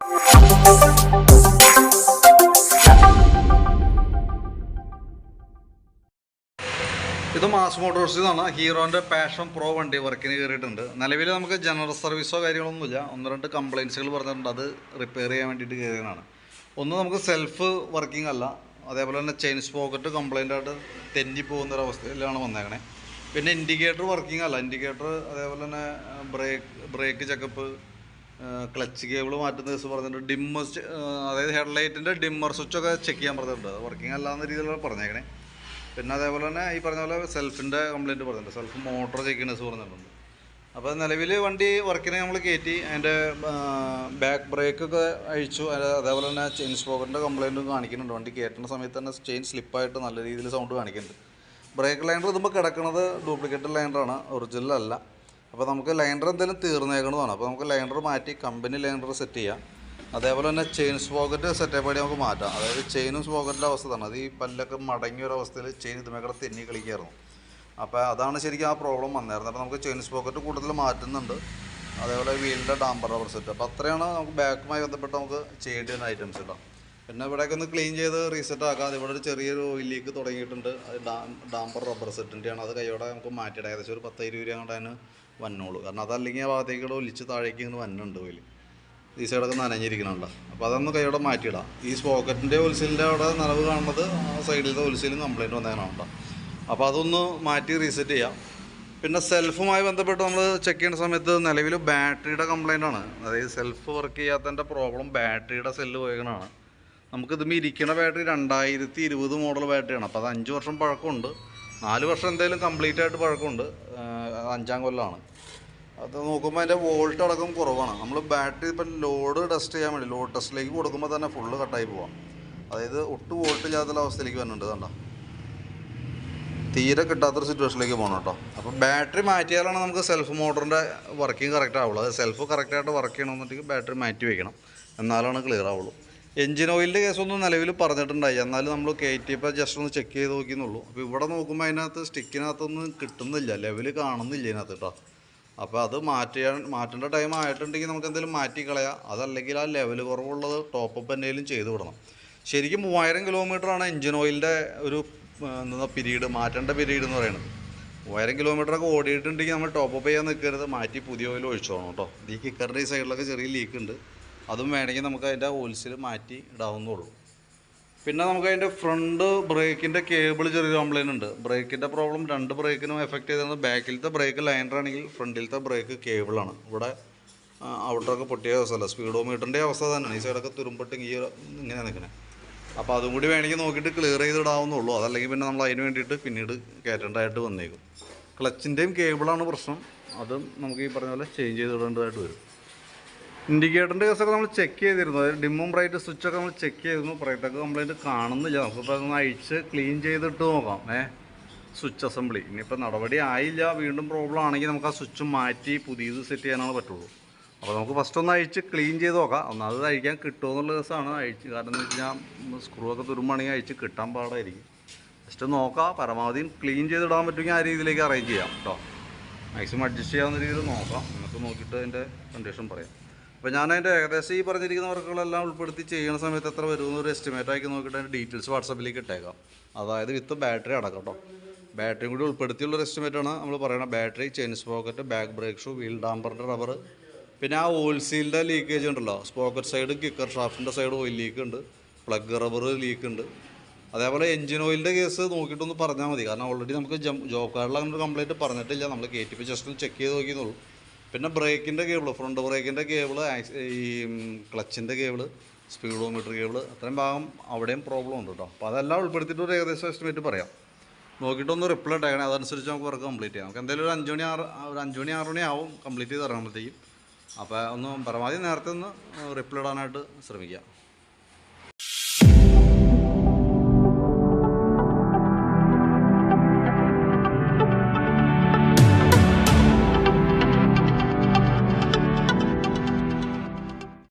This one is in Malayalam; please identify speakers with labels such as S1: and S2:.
S1: ഇത് മാസ് മോട്ടോഴ്സിൽ നിന്നാണ് ഹീറോന്റെ പാഷൻ പ്രോ വണ്ടി വർക്കിന് കയറിയിട്ടുണ്ട്. നിലവിൽ നമുക്ക് ജനറൽ സർവീസോ കാര്യങ്ങളൊന്നുമില്ല. ഒന്ന് രണ്ട് കംപ്ലയിൻസുകൾ പറഞ്ഞിട്ടുണ്ട്. അത് റിപ്പയർ ചെയ്യാൻ വേണ്ടിയിട്ട് കയറിയതാണ്. ഒന്ന് നമുക്ക് സെൽഫ് വർക്കിംഗ് അല്ല. അതേപോലെ തന്നെ ചെയിൻ സ്പോക്കറ്റ് കംപ്ലൈന്റ് ആയിട്ട് തെന്നി പോകുന്ന ഒരു അവസ്ഥയിലാണ് വന്നേക്കണേ. പിന്നെ ഇൻഡിക്കേറ്റർ വർക്കിംഗ് അല്ല. ഇൻഡിക്കേറ്റർ അതേപോലെ തന്നെ brake brake checkup clutch cable മാറ്റുന്ന ദിവസം പറഞ്ഞിട്ടുണ്ട്. ഡിമ്മർ അതായത് ഹെഡ്ലൈറ്റിന്റെ ഡിമ്മർ സ്വിച്ച് ഒക്കെ ചെക്ക് ചെയ്യാൻ പറഞ്ഞിട്ടുണ്ട്. വർക്കിംഗ് അല്ലാന്ന രീതിയിലാണ് പറഞ്ഞേക്കണേ. പിന്നെ അതേപോലെ തന്നെ ഈ പറഞ്ഞ പോലെ സെൽഫിന്റെ കംപ്ലയിന്റ് പറഞ്ഞിട്ടുണ്ട്. സെൽഫ് മോട്ടോർ ദിവസം പറഞ്ഞിട്ടുണ്ട്. അപ്പോൾ നിലവിൽ വണ്ടി വർക്കിന് നമ്മൾ കയറ്റി അതിന്റെ ബാക്ക് ബ്രേക്കൊക്കെ അഴിച്ചു അത് അതേപോലെ തന്നെ ചെയിൻ സ്പോക്കറിന്റെ കംപ്ലയിന്റും കാണിക്കുന്നുണ്ട്. വണ്ടി കയറ്റുന്ന സമയത്ത് തന്നെ ചെയിൻ സ്ലിപ്പായിട്ട് നല്ല രീതിയിൽ സൗണ്ട് കാണിക്കുന്നുണ്ട്. ബ്രേക്ക് ലൈനർ ഇതുമ്പോൾ കിടക്കുന്നത് ഡ്യൂപ്ലിക്കേറ്റ് ലൈനറാണ് ഒറിജിനൽ അല്ല. അപ്പോൾ നമുക്ക് ലൈൻഡർ എന്തെങ്കിലും തീർന്നേക്കണതാണ്. അപ്പോൾ നമുക്ക് ലൈൻഡർ മാറ്റി കമ്പനി ലൈൻഡർ സെറ്റ് ചെയ്യാം. അതേപോലെ തന്നെ ചെയിൻ സ്പോക്കറ്റ് സെറ്റപ്പ് ആയിട്ട് നമുക്ക് മാറ്റാം. അതായത് ചെയിനും സ്പോക്കറ്റിന്റെ അവസ്ഥ തന്നെ. അത് ഈ പല്ലൊക്കെ മടങ്ങിയ ഒരു അവസ്ഥയിൽ ചെയിൻ ഇതുമേക്കടെ തെന്നി കളിക്കായിരുന്നു. അപ്പോൾ അതാണ് ശരിക്കും ആ പ്രോബ്ലം വന്നായിരുന്നത് അപ്പോൾ നമുക്ക് ചെയിൻ സ്പോക്കറ്റ് കൂടുതൽ മാറ്റുന്നുണ്ട്. അതേപോലെ വീലിന്റെ ഡാമ്പർ റബ്ബർ സെറ്റ് അപ്പോൾ അത്രയാണ് നമുക്ക് ബാക്കുമായി ബന്ധപ്പെട്ട് നമുക്ക് ചെയ്യേണ്ടി വരുന്ന ഐറ്റംസ് കേട്ടോ പിന്നെ ഇവിടെയൊക്കെ ഒന്ന് ക്ലീൻ ചെയ്ത് റീസെറ്റ് ആക്കാം ഇവിടെ ഒരു ചെറിയൊരു ഓയിൽ ലീക്ക് തുടങ്ങിയിട്ടുണ്ട്. അത് ഡാമ്പർ റബ്ബർ സെറ്റിന്റെയാണ് അത് കൈയോടെ നമുക്ക് മാറ്റിയിടാം. ഏകദേശം ഒരു പത്ത് ഇരുപത് രൂപ കൊണ്ട് അതിന് വന്നോളൂ. കാരണം അതല്ലെങ്കിൽ ആ ഭാഗത്തേക്ക് ഇവിടെ ഒലിച്ച് താഴേക്ക് ഇങ്ങനെ വന്നുണ്ട് ഓയിൽ ഈ സൈഡൊക്കെ നനഞ്ഞിരിക്കണമല്ലോ അപ്പോൾ അതൊന്ന് കൈയോടെ മാറ്റിയിടാം. ഈ സ്പോക്കറ്റിന്റെ ഒലിസിലിന്റെ അവിടെ നനവ് കാണുന്നത് ആ സൈഡിലത്തെ ഒലിസിലും കംപ്ലയിന്റ് വന്നതിനാണ് കേട്ടോ. അപ്പോൾ അതൊന്ന് മാറ്റി റീസെറ്റ് ചെയ്യാം. പിന്നെ സെൽഫുമായി ബന്ധപ്പെട്ട് നമ്മൾ ചെക്ക് ചെയ്യുന്ന സമയത്ത് നിലവിൽ ബാറ്ററിയുടെ കംപ്ലൈന്റ് ആണ്. അതായത് സെൽഫ് വർക്ക് ചെയ്യാത്തതിന്റെ പ്രോബ്ലം ബാറ്ററിയുടെ സെല്ല് പോയതാണ് നമുക്കിതുമ്പോൾ ഇരിക്കുന്ന ബാറ്ററി രണ്ടായിരത്തി ഇരുപത് മോഡൽ ബാറ്ററിയാണ്. അപ്പോൾ അത് അഞ്ച് വർഷം പഴക്കമുണ്ട്. നാല് വർഷം എന്തായാലും കംപ്ലീറ്റ് ആയിട്ട് പഴക്കമുണ്ട്. അഞ്ചാം കൊല്ലമാണ് അത് നോക്കുമ്പോൾ അതിന്റെ വോൾട്ട് അടക്കം കുറവാണ്. നമ്മൾ ബാറ്ററി ഇപ്പം ലോഡ് ടെസ്റ്റ് ചെയ്യാൻ വേണ്ടി ലോഡ് ടെസ്റ്റിലേക്ക് കൊടുക്കുമ്പോൾ തന്നെ ഫുള്ള് കട്ടായി പോവാം. അതായത് ഒട്ടും വോൾട്ട് ഇല്ലാത്ത അവസ്ഥയിലേക്ക് വരുന്നുണ്ട് കണ്ടോ? തീരെ കിട്ടാത്തൊരു സിറ്റുവേഷനിലേക്ക് പോകണം കേട്ടോ. അപ്പോൾ ബാറ്ററി മാറ്റിയാലാണ് നമുക്ക് സെൽഫ് മോട്ടറിന്റെ വർക്കിംഗ് കറക്റ്റ് ആവുള്ളൂ. അത് സെൽഫ് കറക്റ്റായിട്ട് വർക്ക് ചെയ്യണമെന്നുണ്ടെങ്കിൽ ബാറ്ററി മാറ്റി വയ്ക്കണം എന്നാലാണ് ക്ലിയർ ആവുള്ളൂ. എഞ്ചിൻ ഓയിലിന്റെ കേസൊന്നും നിലവിൽ പറഞ്ഞിട്ടുണ്ടായി. എന്നാലും നമ്മൾ കയറ്റിയപ്പോൾ ജസ്റ്റ് ഒന്ന് ചെക്ക് ചെയ്ത് നോക്കിയെന്നുള്ളൂ. അപ്പോൾ ഇവിടെ നോക്കുമ്പോൾ അതിനകത്ത് സ്റ്റിക്കിനകത്തൊന്നും കിട്ടുന്നില്ല. ലെവൽ കാണുന്നില്ല ഇതിനകത്ത് കേട്ടോ അപ്പോൾ അത് മാറ്റിയാൻ മാറ്റേണ്ട ടൈം ആയിട്ടുണ്ടെങ്കിൽ നമുക്ക് എന്തെങ്കിലും മാറ്റി കളയാം. അതല്ലെങ്കിൽ ആ ലെവൽ കുറവുള്ളത് ടോപ്പപ്പ് എന്തെങ്കിലും ചെയ്ത് വിടണം. ശരിക്കും മൂവായിരം കിലോമീറ്ററാണ് എഞ്ചിൻ ഓയിലിന്റെ ഒരു എന്താ പീരീഡ് മാറ്റേണ്ട പിരീഡ് എന്ന് പറയുന്നത്. മൂവായിരം കിലോമീറ്ററൊക്കെ ഓടിയിട്ടുണ്ടെങ്കിൽ നമ്മൾ ടോപ്പപ്പ് ചെയ്യാൻ നിൽക്കരുത്. മാറ്റി പുതിയ ഓയിൽ ഒഴിച്ചോണം കേട്ടോ ഈ കിക്കറിന്റെ ഈ സൈഡിലൊക്കെ ചെറിയ ലീക്ക് ഉണ്ട്. അതും വേണമെങ്കിൽ നമുക്ക് അതിന്റെ ഓയിൽസിൽ മാറ്റി ഇടാവുന്നുള്ളൂ പിന്നെ നമുക്ക് അതിന്റെ ഫ്രണ്ട് ബ്രേക്കിന്റെ കേബിൾ ചെറിയ കംപ്ലൈന്റ് ഉണ്ട്. ബ്രേക്കിന്റെ പ്രോബ്ലം രണ്ട് ബ്രേക്കിനും എഫക്റ്റ് ചെയ്തത് ബാക്കിലത്തെ ബ്രേക്ക് ലൈനറാണെങ്കിൽ ഫ്രണ്ടിലത്തെ ബ്രേക്ക് കേബിളാണ് ഇവിടെ ഔട്ടറൊക്കെ പൊട്ടിയ അവസ്ഥയല്ല സ്പീഡോ മീറ്ററിന്റെ അവസ്ഥ തന്നെയാണ്. ഈ സൈഡൊക്കെ തുരുമ്പിട്ട് ഈ ഇങ്ങനെ നിൽക്കണേ. അപ്പോൾ അതും കൂടി വേണമെങ്കിൽ നോക്കിയിട്ട് ക്ലിയർ ചെയ്തിടാവുന്നുള്ളൂ അതല്ലെങ്കിൽ പിന്നെ നമ്മൾ അതിന് വേണ്ടിയിട്ട് പിന്നീട് കയറ്റേണ്ടതായിട്ട് വന്നേക്കും. ക്ലച്ചിന്റെയും കേബിളാണ് പ്രശ്നം. അതും നമുക്ക് ഈ പറഞ്ഞ പോലെ ചേഞ്ച് ചെയ്തിടേണ്ടതായിട്ട് വരും. ഇൻഡിക്കേറ്ററിന്റെ കേസൊക്കെ നമ്മൾ ചെക്ക് ചെയ്തിരുന്നു. അതായത് ഡിമ്മും ബ്രൈറ്റ് സ്വിച്ചൊക്കെ നമ്മൾ ചെക്ക് ചെയ്തിരുന്നു. ബ്രൈറ്റൊക്കെ കംപ്ലൈന്റ് കാണുന്നില്ല. നമുക്കിപ്പോൾ അതൊന്ന് അഴിച്ച് ക്ലീൻ ചെയ്തിട്ട് നോക്കാം. ഏ? സ്വിച്ച് അസംബ്ലി ഇനിയിപ്പോൾ നടപടി ആയില്ല. വീണ്ടും പ്രോബ്ലം ആണെങ്കിൽ നമുക്ക് ആ സ്വിച്ച് മാറ്റി പുതിയത് സെറ്റ് ചെയ്യാനാണ് പറ്റുള്ളൂ. അപ്പോൾ നമുക്ക് ഫസ്റ്റ് ഒന്ന് അഴിച്ച് ക്ലീൻ ചെയ്ത് നോക്കാം. ഒന്നാമത് അഴിക്കാൻ കിട്ടുമോ എന്നുള്ള ദിവസമാണ് അഴിച്ച് കാരണം എന്ന് വെച്ച് കഴിഞ്ഞാൽ സ്ക്രൂ ഒക്കെ തുരുമ്പാണെങ്കിൽ അഴിച്ച് കിട്ടാൻ പാടായിരിക്കും. ജസ്റ്റ് നോക്കാം. പരമാവധി ക്ലീൻ ചെയ്തിടാൻ പറ്റുമെങ്കിൽ ആ രീതിയിലേക്ക് അറേഞ്ച് ചെയ്യാം കേട്ടോ മാക്സിമം അഡ്ജസ്റ്റ് ചെയ്യാവുന്ന രീതിയിൽ നോക്കാം. നമുക്ക് നോക്കിയിട്ട് അതിന്റെ കണ്ടീഷൻ പറയാം. അപ്പോൾ ഞാൻ അതിന്റെ ഏകദേശം ഈ പറഞ്ഞിരിക്കുന്ന വർക്കുകളെല്ലാം ഉൾപ്പെടുത്തി ചെയ്യുന്ന സമയത്ത് എത്ര വരുമെന്ന് ഒരു എസ്റ്റിമേറ്റ് ആക്കി നോക്കിയിട്ട് അതിന്റെ ഡീറ്റെയിൽസ് വാട്സപ്പിലേക്ക് ഇട്ടേക്കാം. അതായത് വിത്ത് ബാറ്ററി അടക്കം കേട്ടോ. ബാറ്ററിയും കൂടി ഉൾപ്പെടുത്തിയുള്ളൊരു എസ്റ്റിമേറ്റാണ് നമ്മൾ പറയുന്നത് battery chain sprocket back brake shoe wheel ഡാമ്പറിന്റെ rubber പിന്നെ ആ ഓയിൽ സീലിന്റെ ലീക്കേജ് ഉണ്ടല്ലോ. സ്പോക്കറ്റ് സൈഡ് കിക്കർ ഷാഫ്റ്റിന്റെ സൈഡ് ഓയിൽ ലീക്ക് ഉണ്ട്. പ്ലഗ് റബ്ബർ ലീക്ക് ഉണ്ട്. അതേപോലെ എഞ്ചിൻ ഓയിലിന്റെ കേസ് നോക്കിയിട്ടൊന്ന് പറഞ്ഞാൽ മതി. കാരണം ഓൾറെഡി നമുക്ക് ജോബ് കാർഡിൽ അങ്ങനെ ഒരു കംപ്ലൈന്റ് പറഞ്ഞിട്ടില്ല. നമ്മൾ കയറ്റിപ്പോൾ ജസ്റ്റ് ഒന്ന് ചെക്ക് ചെയ്ത് നോക്കിയെന്നുള്ളൂ പിന്നെ ബ്രേക്കിന്റെ കേബിൾ ഫ്രണ്ട് ബ്രേക്കിന്റെ കേബിൾ ഈ ക്ലച്ചിന്റെ കേബിൾ സ്പീഡോമീറ്റർ കേബിൾ അത്രയും ഭാഗം അവിടെയും പ്രോബ്ലം ഉണ്ട് കേട്ടോ അപ്പോൾ അതെല്ലാം ഉൾപ്പെടുത്തിയിട്ട് ഒരു ഏകദേശം എസ്റ്റിമേറ്റ് പറയാം. നോക്കിയിട്ടൊന്ന് റിപ്ലൈ ഇട്ടേക്കണേ അതനുസരിച്ച് നമുക്ക് വർക്ക് കംപ്ലീറ്റ് ചെയ്യാം. നമുക്ക് എന്തായാലും ഒരു അഞ്ച് മണി ആറ് ഒരു അഞ്ച് മണി ആറ് മണി ആവും കംപ്ലീറ്റ് ചെയ്ത് ഇറങ്ങുമ്പോഴത്തേക്കും. അപ്പോൾ ഒന്ന് പരമാവധി നേരത്തെ ഒന്ന് റിപ്ലൈ ഇടാനായിട്ട് ശ്രമിക്കാം.